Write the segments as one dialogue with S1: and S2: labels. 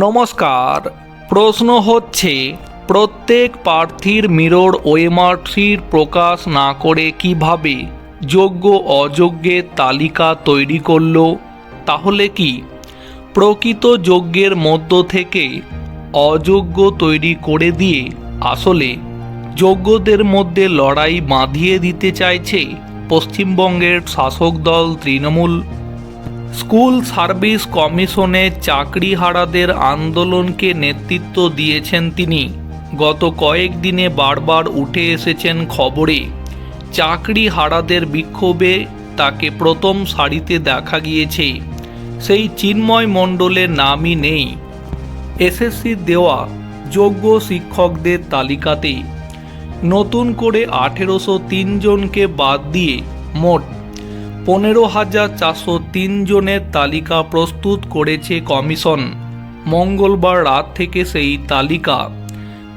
S1: নমস্কার। প্রশ্ন হচ্ছে, প্রত্যেক প্রার্থীর মিরর ওয়েমার্কশিট প্রকাশ না করে কীভাবে যোগ্য অযোগ্যের তালিকা তৈরি করল? তাহলে কি? প্রকৃত যোগ্যের মধ্য থেকে অযোগ্য তৈরি করে দিয়ে আসলে যোগ্যদের মধ্যে লড়াই বাঁধিয়ে দিতে চাইছে পশ্চিমবঙ্গের শাসক দল তৃণমূল। স্কুল সার্ভিস কমিশনে চাকরিহারাদের আন্দোলনকে নেতৃত্ব দিয়েছেন তিনি। গত কয়েকদিনে বারবার উঠে এসেছেন খবরে। চাকরিহারাদের বিক্ষোভে তাকে প্রথম সারিতে দেখা গিয়েছে। সেই চিন্ময় মণ্ডলের নামই নেই। এসএসসি দেওয়া যোগ্য শিক্ষকদের তালিকাতে নতুন করে আঠেরোশো তিন জনকে বাদ দিয়ে মোট পনেরো হাজার চারশো তিন জনের তালিকা প্রস্তুত করেছে কমিশন। মঙ্গলবার রাত থেকে সেই তালিকা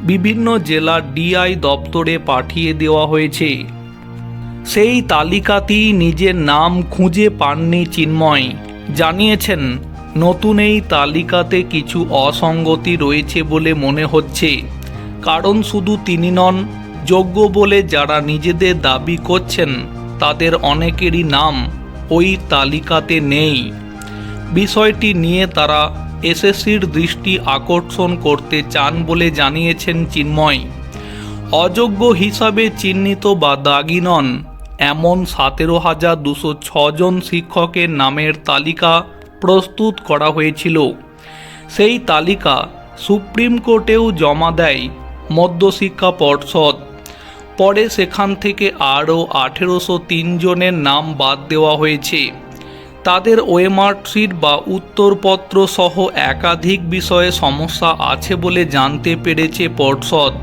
S1: বিভিন্ন জেলার ডিআই দপ্তরে পাঠিয়ে দেওয়া হয়েছে। সেই তালিকাতেই নিজের নাম খুঁজে পাননি চিন্ময়। জানিয়েছেন, নতুন এই তালিকাতে কিছু অসঙ্গতি রয়েছে বলে মনে হচ্ছে। কারণ শুধু তিনি নন, যোগ্য বলে যারা নিজেদের দাবি করছেন তাদের অনেকেরই নাম ওই তালিকাতে নেই। বিষয়টি নিয়ে তারা এসএসসির দৃষ্টি আকর্ষণ করতে চান বলে জানিয়েছেন চিন্ময়। অযোগ্য হিসাবে চিহ্নিত বা দাগি নন, এমন সতেরো হাজার দুশো ছজন শিক্ষকের নামের তালিকা প্রস্তুত করা হয়েছিল। সেই তালিকা সুপ্রিম কোর্টেও জমা দেয় মধ্যশিক্ষা পর্ষদ। পরে সেখান থেকে আরও আঠেরোশো তিন জনের নাম বাদ দেওয়া হয়েছে। তাদের ওয়েমার্কশিট বা উত্তরপত্র সহ একাধিক বিষয়ে সমস্যা আছে বলে জানতে পেরেছে পর্ষদ।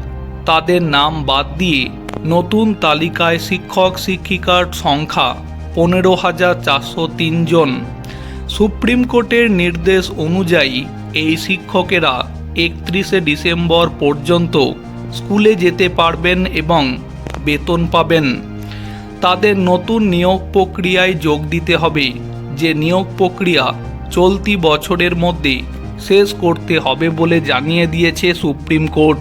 S1: তাদের নাম বাদ দিয়ে নতুন তালিকায় শিক্ষক শিক্ষিকার সংখ্যা পনেরো হাজার চারশো তিন জন। সুপ্রিম কোর্টের নির্দেশ অনুযায়ী এই শিক্ষকেরা একত্রিশে ডিসেম্বর পর্যন্ত স্কুলে যেতে পারবেন এবং বেতন পাবেন। তাদের নতুন নিয়োগ প্রক্রিয়ায় যোগ দিতে হবে। যে নিয়োগ প্রক্রিয়া চলতি বছরের মধ্যে শেষ করতে হবে বলে জানিয়ে দিয়েছে সুপ্রিম কোর্ট।